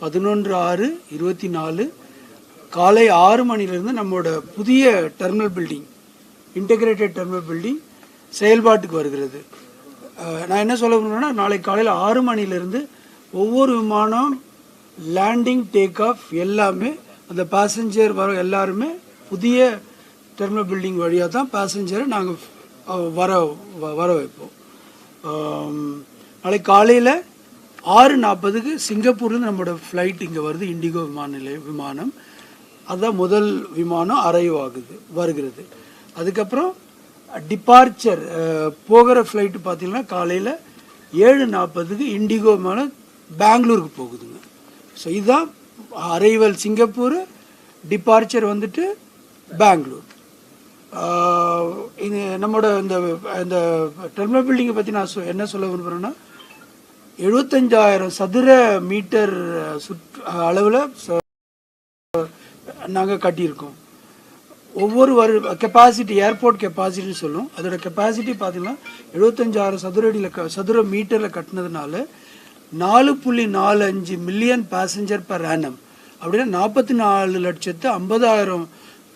பதினொன்று ஆறு இருபத்தி நாலு காலை ஆறு மணிலேருந்து நம்மளோட புதிய terminal building integrated terminal building செயல்பாட்டுக்கு வருகிறது. நான் என்ன சொல்ல விரும்புறேன்னா நாளை காலையில் ஆறு மணிலேருந்து ஒவ்வொரு விமானம் லேண்டிங் டேக் ஆஃப் எல்லாமே அந்த பேசஞ்சர் வர எல்லாருமே புதிய டெர்மினல் பில்டிங் வழியாக தான் பேசஞ்சரை நாங்கள் வர வ- வர வைப்போம். நாளைக்கு காலையில் ஆறு நாற்பதுக்கு சிங்கப்பூர்லேருந்து நம்மளோட ஃப்ளைட் இங்கே வருது இண்டிகோ விமான நிலையம் விமானம். அதுதான் முதல் விமானம் அரைவ் ஆகுது வருகிறது. அதுக்கப்புறம் டிபார்ச்சர் போகிற ஃப்ளைட்டு பார்த்தீங்கன்னா காலையில் ஏழு நாற்பதுக்கு இண்டிகோ விமானம் பெங்களூருக்கு போகுதுங்க. ஸோ இதுதான் அரைவல் சிங்கப்பூர் டிபார்ச்சர் வந்துட்டு பெங்களூர். இது நம்மளோட இந்த இந்த டெர்மினல் பில்டிங்கை பற்றி நான் சொ- என்ன சொல்ல விரும்புகிறேன்னா எழுபத்தஞ்சாயிரம் சதுர மீட்டர் சுற்று அளவில் நாங்கள் கட்டியிருக்கோம். ஒவ்வொரு வரு கெப்பாசிட்டி ஏர்போர்ட் கெப்பாசிட்டின்னு சொல்லும். அதோட கெப்பாசிட்டி பார்த்தீங்கன்னா எழுபத்தஞ்சாயிரம் சதுர அடியில் க சதுர மீட்டரில் கட்டினதுனால நாலு புள்ளி நாலு அஞ்சு மில்லியன் பேசஞ்சர் பர் ஆனம் அப்படின்னா நாற்பத்தி நாலு லட்சத்து ஐம்பதாயிரம்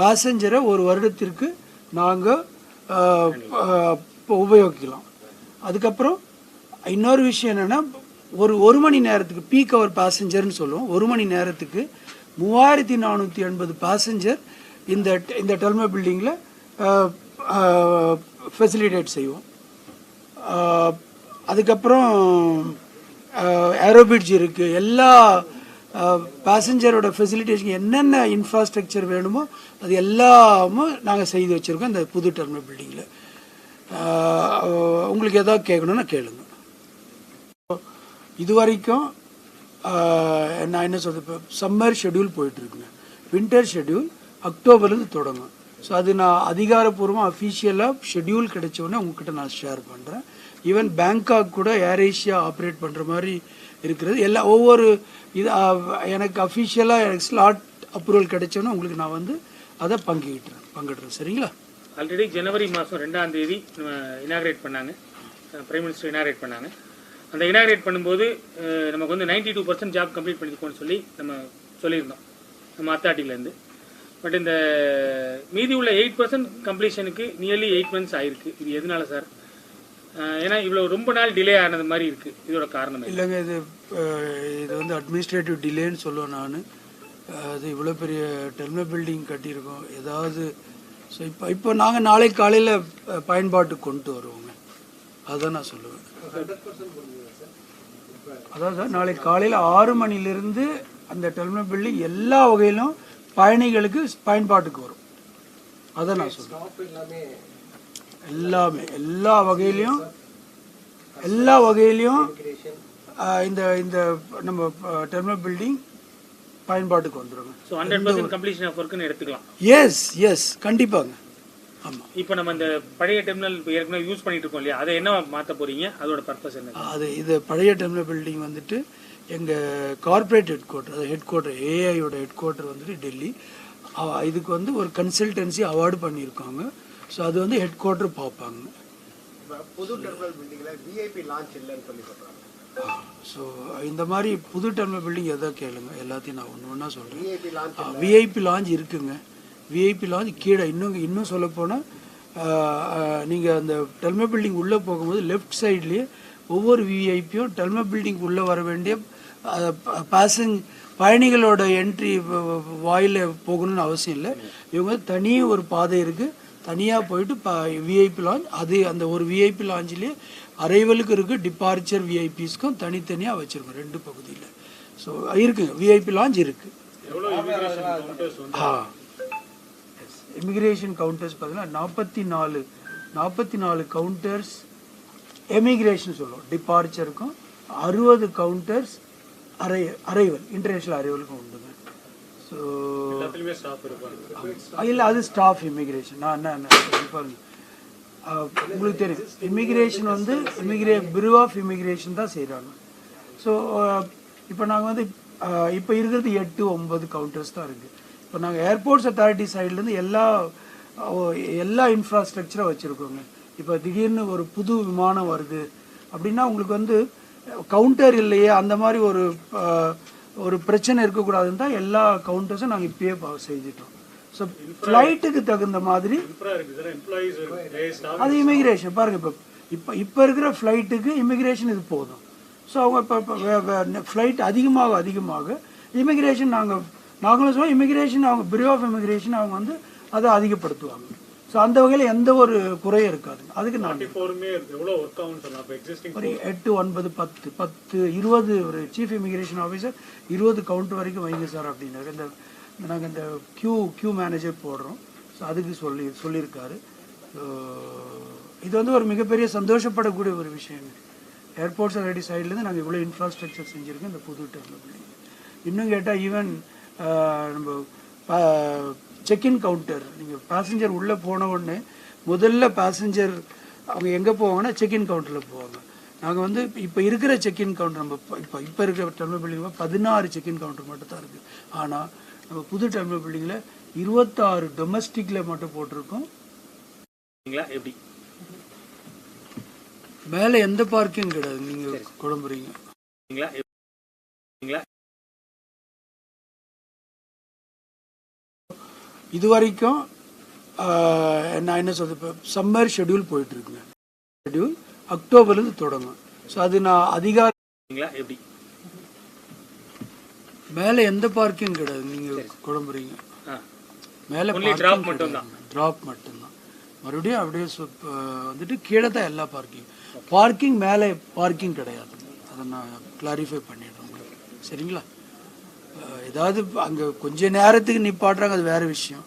பேசஞ்சரை ஒரு வருடத்திற்கு நாங்கள் உபயோகிக்கலாம். அதுக்கப்புறம் இன்னொரு விஷயம் என்னென்னா ஒரு ஒரு மணி நேரத்துக்கு பீக் அவர் பேசஞ்சர்னு சொல்லுவோம். ஒரு மணி நேரத்துக்கு மூவாயிரத்தி நானூற்றி எண்பது பேசஞ்சர் இந்த இந்த டெல்மா பில்டிங்கில் ஃபெசிலிட்டேட் செய்வோம். அதுக்கப்புறம் ஏரோபிட்ஜ் இருக்குது எல்லா பேசஞ்சரோட ஃபெசிலிட்டேஷன் என்னென்ன இன்ஃப்ராஸ்ட்ரக்சர் வேணுமோ அது எல்லாமும் நாங்கள் செய்து வச்சுருக்கோம் இந்த புது டெர்மினல் பில்டிங்கில் உங்களுக்கு எதாவது கேட்கணுன்னா கேளுங்க. இது வரைக்கும் நான் என்ன சொல்கிறது இப்போ சம்மர் ஷெட்யூல் போயிட்டுருக்குங்க. வின்டர் ஷெட்யூல் அக்டோபர்லேருந்து தொடங்கும். ஸோ அது நான் அதிகாரப்பூர்வமாக அஃபீஷியலாக ஷெட்யூல் கிடைச்ச உடனே உங்ககிட்ட நான் ஷேர் பண்ணுறேன் ஈவன் பேங்காக் கூட ஏர் ஏஷியா ஆப்ரேட் பண்ணுற மாதிரி இருக்கிறது. எல்லா ஒவ்வொரு இது எனக்கு அஃபீஷியலாக எனக்கு ஸ்லாட் அப்ரூவல் கிடைச்சோன்னே உங்களுக்கு நான் வந்து அதை பங்கிக்கிட்டுறேன் பங்கிடுறேன். சரிங்களா? ஆல்ரெடி ஜனவரி மாதம் ரெண்டாம் தேதி இனாகிரேட் பண்ணாங்க. பிரைம் மினிஸ்டர் இனாகிரேட் பண்ணாங்க. அந்த இனாகிரேட் பண்ணும்போது நமக்கு வந்து 92% டூ பர்சன்ட் ஜாப் கம்ப்ளீட் பண்ணிருக்கோம்னு சொல்லி நம்ம சொல்லியிருந்தோம் நம்ம அத்தாட்டிலேருந்து பட் இந்த மீதி உள்ள எயிட் பர்சன்ட் கம்ப்ளீஷனுக்கு நியர்லி எயிட் மந்த்ஸ் ஆயிருக்கு. இது எதனால சார்? ஏன்னா இவ்வளோ ரொம்ப நாள் டிலே ஆனது மாதிரி இருக்குது இதோட காரணம்? இல்லைங்க இது இது வந்து அட்மினிஸ்ட்ரேட்டிவ் டிலேன்னு சொல்லுவேன் நான். அது இவ்வளோ பெரிய டெர்மினல் பில்டிங் கட்டியிருக்கோம். ஏதாவது ஸோ இப்போ இப்போ நாங்கள் நாளை காலையில் பயன்பாட்டுக்கு கொண்டு வருவோங்க. அதுதான் நான் சொல்லுவேன். அதாவது நாளை காலையில் ஆறு மணிலிருந்து அந்த டெர்மினல் பில்டிங் எல்லா வகையிலும் பயணிகளுக்கு பயன்பாட்டுக்கு வரும். அதான் நான் சொல்லுவேன் எல்லாமே எல்லா வகையிலையும் எல்லா வகையிலையும் இந்த இந்த நம்ம டெர்மினல் பில்டிங் பயன்பாட்டுக்கு எடுத்துக்கலாம். எஸ் எஸ் கண்டிப்பாங்க. இப்போ நம்ம இந்த பழைய டெர்மினல் ஏற்கனவே யூஸ் பண்ணிட்டு இருக்கோம் இல்லையா? அதை என்ன மாற்ற போறீங்க? அதோட பர்பஸ் என்ன? அது இது பழைய டெர்மினல் பில்டிங் வந்துட்டு எங்கள் கார்ப்பரேட் ஹெட் குவார்ட்டர் அது ஹெட் குவார்ட்டர் ஏஐயோட ஹெட் குவார்ட்டர் வந்துட்டு டெல்லி. இதுக்கு வந்து ஒரு கன்சல்டன்சி அவார்டு பண்ணியிருக்காங்க. ஸோ அது வந்து ஹெட் குவார்ட்டர் பார்ப்பாங்க புது டெர்மினல் பில்டிங்கில் விஐபி லான்ச் இல்லைன்னு சொல்லி சொல்கிறாங்க ஸோ இந்த மாதிரி புது டெர்மினல் பில்டிங் எதை கேளுங்க? எல்லாத்தையும் நான் ஒன்று ஒன்றா சொல்கிறேன் விஐபி லான்ச் இருக்குங்க. விஐபி லாஞ்ச் கீழே இன்னும் இன்னும் சொல்லப்போனால் நீங்கள் அந்த டெல்மே பில்டிங் உள்ளே போகும்போது லெஃப்ட் சைட்லேயே ஒவ்வொரு விஐபியும் டெல்மே பில்டிங் உள்ளே வர வேண்டிய பாசங் பயணிகளோட என்ட்ரி வாயில் போகணும்னு அவசியம் இல்லை. இவங்க தனி ஒரு பாதை இருக்குது தனியாக போயிட்டு விஐபி லாஞ்ச் அது அந்த ஒரு விஐபி லாஞ்சிலேயே அரைவலுக்கு இருக்குது டிபார்ச்சர் விஐபிஸ்க்கும் தனித்தனியாக வச்சுருக்கோம் ரெண்டு பகுதியில். ஸோ இருக்குங்க. விஐபி லாஞ்ச் இருக்குது ஆ. இமிகிரேஷன் கவுண்டர்ஸ் பார்த்தீங்கன்னா நாற்பத்தி நாலு நாற்பத்தி நாலு கவுண்டர்ஸ் எமிகிரேஷன் சொல்லுவோம். டிபார்ச்சருக்கும் அறுபது கவுண்டர்ஸ் அரை அரைவல் இன்டர்நேஷ்னல் அரைவலுக்கும் உண்டுங்க ஸோ இல்லை அது ஸ்டாஃப் இமிகிரேஷன் நான் என்ன பாருங்க உங்களுக்கு தெரியும். இமிகிரேஷன் வந்து இமிகிரே பியூரோ ஆஃப் இமிகிரேஷன் தான் செய்கிறாங்க ஸோ இப்போ நாங்கள் வந்து இப்போ இருக்கிறது எட்டு ஒன்பது கவுண்டர்ஸ் தான் இருக்குது இப்போ நாங்கள் ஏர்போர்ட்ஸ் அத்தாரிட்டி சைட்லேருந்து எல்லா எல்லா இன்ஃப்ராஸ்ட்ரக்சரும் வச்சுருக்கோங்க. இப்போ திடீர்னு ஒரு புது விமானம் வருது அப்படின்னா உங்களுக்கு வந்து கவுண்டர் இல்லையே அந்த மாதிரி ஒரு ஒரு பிரச்சனை இருக்கக்கூடாதுன்னு தான் எல்லா கவுண்டர்ஸும் நாங்கள் இப்பயே செஞ்சிட்டோம். ஸோ ஃப்ளைட்டுக்கு தகுந்த மாதிரி அது இமிகிரேஷன் பாருங்க இப்போ இப்போ இப்போ இருக்கிற ஃப்ளைட்டுக்கு இமிகிரேஷன் இது போதும். ஸோ அவங்க இப்போ ஃப்ளைட் அதிகமாக அதிகமாக இமிகிரேஷன் நாங்கள் நாங்களும் சொல்லுவோம் இமிகிரேஷன் அவங்க பிரிவ் ஆஃப் இமிகிரேஷன் அவங்க வந்து அதை அதிகப்படுத்துவாங்க. ஸோ அந்த வகையில் எந்த ஒரு குறையும் இருக்காது. அதுக்கு எக்ஸிஸ்டிங் ஒரு எட்டு ஒன்பது பத்து பத்து இருபது ஒரு சீஃப் இமிகிரேஷன் ஆஃபீஸர் இருபது கவுண்ட் வரைக்கும் வைங்க சார் அப்படின்னாரு. இந்த நாங்கள் இந்த கியூ கியூ மேனேஜர் போடுறோம். ஸோ அதுக்கு சொல்லி சொல்லியிருக்காரு. இது வந்து ஒரு மிகப்பெரிய சந்தோஷப்படக்கூடிய ஒரு விஷயம். ஏர்போர்ட்ஸ் அத்தாரிட்டி சைட்லேருந்து நாங்கள் இவ்வளோ இன்ஃப்ராஸ்ட்ரக்சர் செஞ்சுருக்கோம். இந்த புது டெர்மினல் இன்னும் கேட்டால் ஈவன் நம்ம செக்இன் கவுண்டர் நீங்கள் பேசஞ்சர் உள்ளே போன உடனே முதல்ல பேசஞ்சர் அவங்க எங்கே போவாங்கன்னா செக்இன் கவுண்டரில் போவாங்க. நாங்கள் வந்து இப்போ இருக்கிற செக்இன் கவுண்டர் நம்ம இப்போ இப்போ இருக்கிற டெர்மினல் பில்டிங்கில் பதினாறு செக்இன் கவுண்டர் மட்டும் தான் இருக்குது ஆனால் நம்ம புது டெர்மினல் பில்டிங்கில் இருபத்தாறு டொமஸ்டிக்கில் மட்டும் போட்டிருக்கோம். எப்படி? மேலே எந்த பார்க்கிங் கிடையாது. நீங்கள்? குழம்புறீங்க இது வரைக்கும் நான் என்ன சொல்றது இப்போ சம்மர் ஷெட்யூல் போயிட்டு இருக்குங்க ஷெட்யூல் அக்டோபர்லேருந்து தொடங்கும். ஸோ அது நான் அதிகார எப்படி? மேலே எந்த பார்க்கிங் கிடையாது. நீங்கள் குழம்புறீங்க மேலே drop மட்டும்தான். ட்ராப் மட்டும்தான். மறுபடியும் அப்படியே வந்துட்டு கீழே தான் எல்லா பார்க்கிங் பார்க்கிங் மேலே பார்க்கிங் கிடையாது. அதை நான் கிளாரிஃபை பண்ணிடுறேன் உங்களுக்கு. சரிங்களா? ஏதாவது அங்கே கொஞ்ச நேரத்துக்கு நிப்பாட்டுறாங்க அது வேற விஷயம்.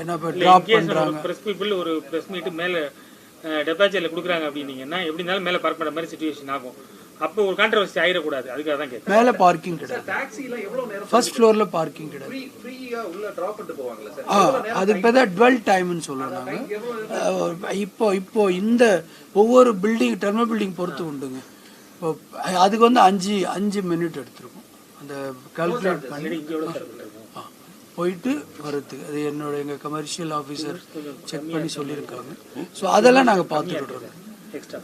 ஏன்னா இப்போ ட்ராப் பண்ணுறாங்க ப்ரெஸ் பீப்புள் ஒரு ப்ரெஸ் மீட் மேலே டெபாசிட்டில் கொடுக்குறாங்க அப்படின்னீங்கன்னா எப்படி இருந்தாலும் மேலே பார்க் பண்ணுற மாதிரி சுச்சுவேஷன் ஆகும். அப்போ ஒரு கான்ட்ரவர்சி ஆயிடக்கூடாது. அதுக்காக தான் கேட்குறேன் மேலே பார்க்கிங் கிடையாது. டாக்ஸில எவ்வளவு நேரம் ஃபர்ஸ்ட் ஃப்ளோரில் பார்க்கிங் கிடையாது. ஃப்ரீ ஃப்ரீயா உள்ள டிராப் பண்ணிட்டு போவாங்கல்ல சார் ஆ அதுக்கு பேர் தான் டுவெல் டைம்னு சொல்லுவோம் நாங்கள் இப்போ இப்போ இந்த ஒவ்வொரு பில்டிங் டெர்மினல் பில்டிங் பொறுத்து உண்டுங்க. இப்போ அதுக்கு வந்து அஞ்சு அஞ்சு மினிட் எடுத்திருக்கும். அந்த கால்குலேட் பண்ணி போயிட்டு வரதுக்கு. அது என்னோட எங்கள் கமர்ஷியல் ஆஃபீஸர் செக் பண்ணி சொல்லியிருக்காங்க. ஸோ அதெல்லாம் நாங்கள் பார்த்துக்கிட்டு எக்ஸ்ட்ரா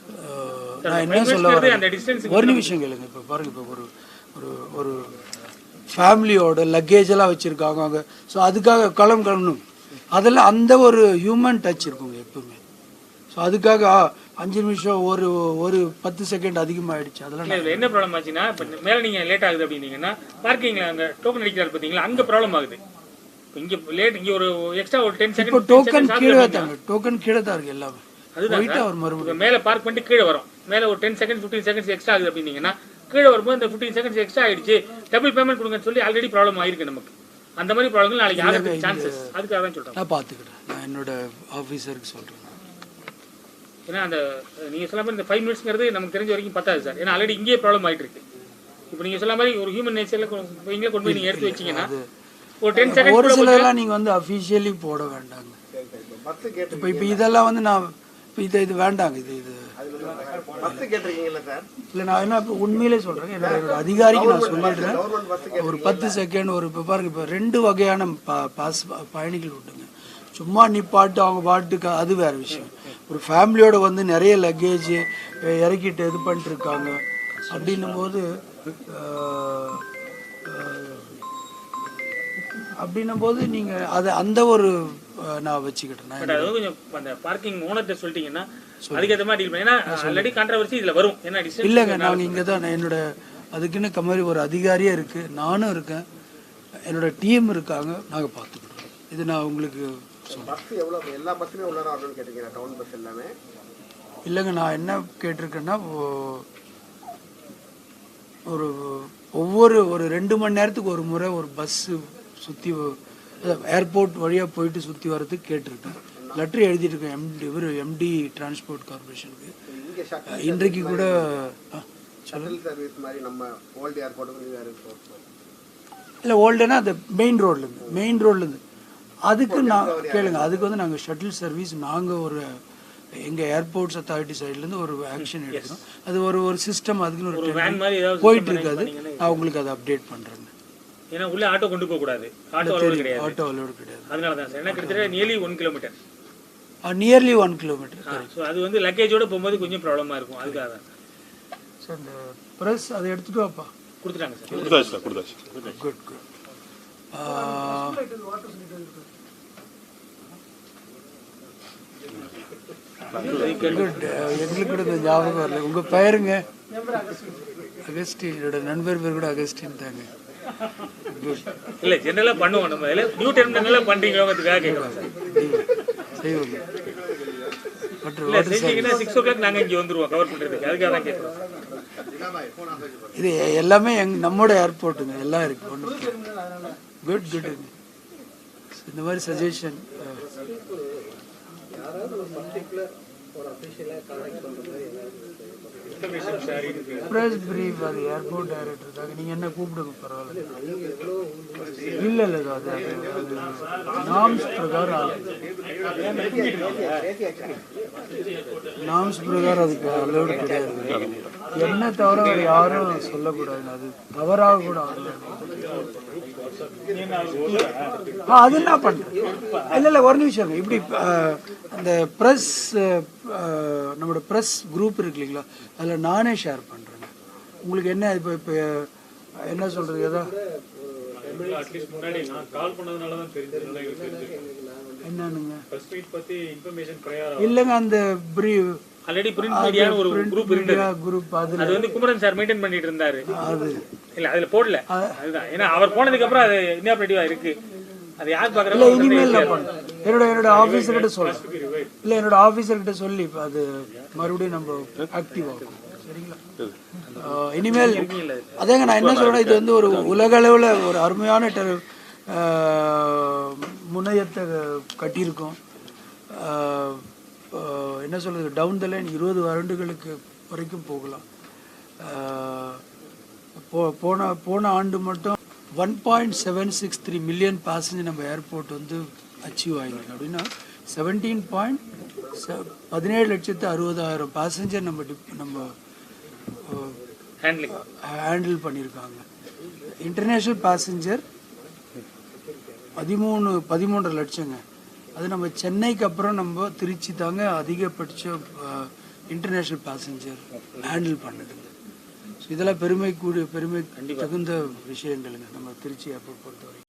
நான் என்ன சொல்ல அந்த வரேன் ஒரு நிமிஷம் கேளுங்க. இப்போ பாருங்க இப்போ ஒரு ஒரு ஒரு ஃபேமிலியோட லக்கேஜ் எல்லாம் வச்சிருக்காங்க அவங்க. ஸோ அதுக்காக களம் கிளம்பணும் அதெல்லாம் அந்த ஒரு ஹியூமன் டச் இருக்குங்க எப்பவுமே. ஸோ அதுக்காக அஞ்சு நிமிஷம் ஒரு ஒரு பத்து செகண்ட் அதிகமாகிடுச்சு அதெல்லாம் இதுல என்ன ப்ராப்ளம் ஆச்சுன்னா இப்போ மேலே நீங்கள் லேட் ஆகுது அப்படின்னீங்கன்னா பார்க்கிங்கில் அங்கே டோக்கன் அடிக்கிறாரு பார்த்தீங்களா அங்கே ப்ராப்ளம் ஆகுது. இங்கே லேட் இங்கே ஒரு எக்ஸ்ட்ரா ஒரு டென் இப்போ செகண்ட் டோக்கன் கீழே வைத்தாங்க டோக்கன் கீழே தான் இருக்கு எல்லாமே. அவர் மறுபடியும். மேலே பார்க் பண்ணிட்டு கீழே வரும். மேலே ஒரு ten second fifteen seconds extra ஆகுது அப்படின்னீங்கன்னா கீழே வரும்போது இந்த ஃபிஃப்டீன் செகண்ட்ஸ் எக்ஸ்ட்ரா ஆயிடுச்சு. டபுள் பேமெண்ட் கொடுங்கன்னு சொல்லி ஆல்ரெடி ப்ராப்ளம் ஆயிருக்கு நமக்கு. அந்த மாதிரி ப்ராப்ளங்கள் நாளைக்கு ஆகிறதுக்கு சான்சஸ் அதுக்காக தான் சொல்கிறேன் நான் பார்த்துக்கிறேன். நான் என்னோட ஆஃபீஸருக்கு சொல்கிறேன் ஏன்னா அந்த நீங்கள் சொல்ல மாதிரி இந்த ஃபைவ் மினிட்ஸ்ங்கிறது நமக்கு தெரிஞ்ச வரைக்கும் பத்தாது சார். ஏன்னா ஆல்ரெடி இங்கேயே ப்ராப்ளம் ஆயிட்டு இருக்கு இப்போ நீங்கள் சொல்ல மாதிரி ஒரு ஹியூமன் நேச்சரில் இங்கே கொண்டு போய் நீங்கள் எடுத்து வச்சீங்கன்னா ஒரு டென் ஒரு செகண்ட் சிலர்லாம் நீங்கள் வந்து அஃபிஷியலி போட வேண்டாங்க. இப்போ இப்போ இதெல்லாம் வந்து நான் இப்போ இது இது வேண்டாங்க இது இது. இல்லை நான் என்ன இப்போ உண்மையிலே சொல்கிறேன் என்னோட அதிகாரிக்கு நான் சொல்லிடுறேன். ஒரு பத்து செகண்ட் ஒரு இப்போ பாருங்க இப்போ ரெண்டு வகையான பா- பாஸ் பயணிகள் உண்டுங்க. சும்மா நிப்பாட்டு அவங்க பாட்டுக்கு அது வேற விஷயம். ஒரு ஃபேமிலியோட வந்து நிறைய லக்கேஜ் இறக்கிட்டு இது பண்ணிட்டு இருக்காங்க அப்படின்னும் போது அப்படின்னும் போது நீங்கள் அதை அந்த ஒரு நான் வச்சுக்கிட்டேன். நான் பட் அது கொஞ்சம் அந்த பார்க்கிங் ஓனர்கிட்ட சொல்லிட்டீங்கன்னா அதுக்கேற்ற மாதிரி டீல் ஏன்னா ஆல்ரெடி கான்ட்ரவர்சி இதில் வரும். ஏன்னா இல்லைங்க நாங்கள் இங்கே தான் நான் என்னோட அதுக்குன்னு கமரி ஒரு அதிகாரியே இருக்குது நானும் இருக்கேன். என்னோட டீம் இருக்காங்க. நாங்கள் பார்த்துக்கிட்டோம் இது நான் உங்களுக்கு பஸ் எவ்வளவு எல்லா பஸ்ஸுமே உள்ள வரணும்னு டவுன் பஸ் எல்லாமே? இல்லைங்க நான் என்ன கேட்டிருக்கேன்னா ஒரு ஒவ்வொரு ஒரு ரெண்டு மணி நேரத்துக்கு ஒரு முறை ஒரு பஸ்ஸு சுற்றி ஏர்போர்ட் வழியாக போயிட்டு சுற்றி வரதுக்கு கேட்டிருக்கேன். லெட்டர் எழுதியிருக்கேன் எம்டி இவர் எம்டி டிரான்ஸ்போர்ட் கார்பரேஷனுக்கு இன்றைக்கு கூட மாதிரி நம்ம ஓல்டு ஏர்போர்ட்டுக்கு இது ஏர்போர்ட் இல்லை ஓல்டுனா அந்த மெயின் ரோட்லேருந்து மெயின் ரோட்லேருந்து அதுக்கு நான் கேளுங்க. அதுக்கு வந்து நாங்கள் ஷட்டில் சர்வீஸ் நாங்கள் ஒரு எங்கள் ஏர்போர்ட்ஸ் அத்தாரிட்டி சைட்லேருந்து ஒரு ஆக்ஷன் எடுக்கிறோம். அது ஒரு ஒரு சிஸ்டம் அதுக்குன்னு ஒரு வேன் மாதிரி ஏதாவது போயிட்டு இருக்காது நான் உங்களுக்கு அதை அப்டேட் பண்ணுறேங்க ஏன்னா உள்ள ஆட்டோ கொண்டு போக கூடாது. ஆட்டோ அலோடு கிடையாது. ஆட்டோ அலோடு கிடையாது. அதனால தான் சார் கிட்டத்தட்ட nearly one kilometre nearly one kilometre so அது வந்து லக்கேஜோட போகும்போது கொஞ்சம் ப்ராப்ளமாக இருக்கும். அதுக்காக தான். ஸோ அந்த ப்ரெஸ் அதை எடுத்துட்டு வாப்பா. கொடுத்துட்டாங்க சார். கொடுத்தாச்சு சார் கொடுத்தாச்சு. குட் குட் குட் எங்களுக்கு இந்த ஞாபகம் வரல. உங்க பெயருங்க? அகஸ்டின் என்னோட நண்பர் பேர் கூட அகஸ்டின் தாங்க. இல்ல ஜெனரலா பண்ணுவோம். நம்ம நியூ டெர்மினல்ல பண்றீங்களோங்கிறதுக்காக கேட்கறோம் சார் செய்வோங்க இது எல்லாமே எங் நம்மோட ஏர்போர்ட்டுங்க எல்லாம் இருக்கு. ஒன்று குட் குட் இந்த மாதிரி suggestion information sharing press brief அது ஏர்போர்ட் டைரக்டருக்காக நீங்கள் என்ன கூப்பிடுங்க பரவாயில்ல. இல்லை இல்லை அது அது நாம்ஸ் பிரகாரம் ஆகுது. நாம்ஸ் பிரகாரம் அதுக்கு அலோடு கிடையாது. என்ன தவிர வேற யாரும் சொல்லக்கூடாது. அது தவறாக கூட ஆகலாம். ஆ அது என்ன பண்றேன் இல்ல இல்ல ஒரு நிமிஷம். இப்படி அந்த ப்ரெஸ் நம்மளோட ப்ரெஸ் குரூப் இருக்கு இல்லைங்களா? அதில் நானே ஷேர் பண்றேங்க. உங்களுக்கு என்ன இப்போ இப்போ என்ன சொல்றது? ஏதோ என்னன்னுங்க? இல்லைங்க அந்த பிரீவ் ஆல்ரெடி பிரிண்ட் மீடியான்னு ஒரு குரூப் இருந்தது குரூப் அது வந்து குமரன் சார் மெயின்டைன் பண்ணிட்டு இருந்தாரு. அது. இல்ல அதுல போடல. அதுதான். ஏன்னா அவர் போனதுக்கு அப்புறம் அது இன்னாபரேட்டிவா இருக்கு. அது யார் பாக்குறாங்க இனிமேல் என்னோட என்னோட ஆஃபீஸர்கிட்ட சொல்றேன். இல்ல என்னோட ஆஃபீஸர்கிட்ட சொல்லி இப்ப அது மறுபடியும் நம்ம ஆக்டிவ் ஆகும். இனிமேல் அதேங்க நான் என்ன சொல்றேன் இது வந்து ஒரு உலக அளவுல ஒரு அருமையான முனையத்தை கட்டியிருக்கோம். என்ன சொல்றது டவுன் த லைன் இருபது வருடங்களுக்கு வரைக்கும் போகலாம். போ போன போன ஆண்டு மட்டும் one point seven six three million passenger நம்ம ஏர்போர்ட் வந்து அச்சீவ் ஆகிருக்கு அப்படின்னா செவன்டீன் பாயிண்ட் பதினேழு லட்சத்து அறுபதாயிரம் பேசஞ்சர் நம்ம dip- நம்ம ஹேண்டில் பண்ணியிருக்காங்க. இன்டர்நேஷ்னல் பேசஞ்சர் பதிமூணு பதிமூன்றரை லட்சங்க. அது நம்ம சென்னைக்கு அப்புறம் நம்ம திருச்சி தாங்க அதிகபட்ச இன்டர்நேஷ்னல் பேசஞ்சர் ஹேண்டில் பண்ணுதுங்க. ஸோ இதெல்லாம் பெருமை கூடிய பெருமை தகுந்த விஷயங்களுங்க நம்ம திருச்சி ஏர்போர்ட் பொறுத்தவரைக்கும்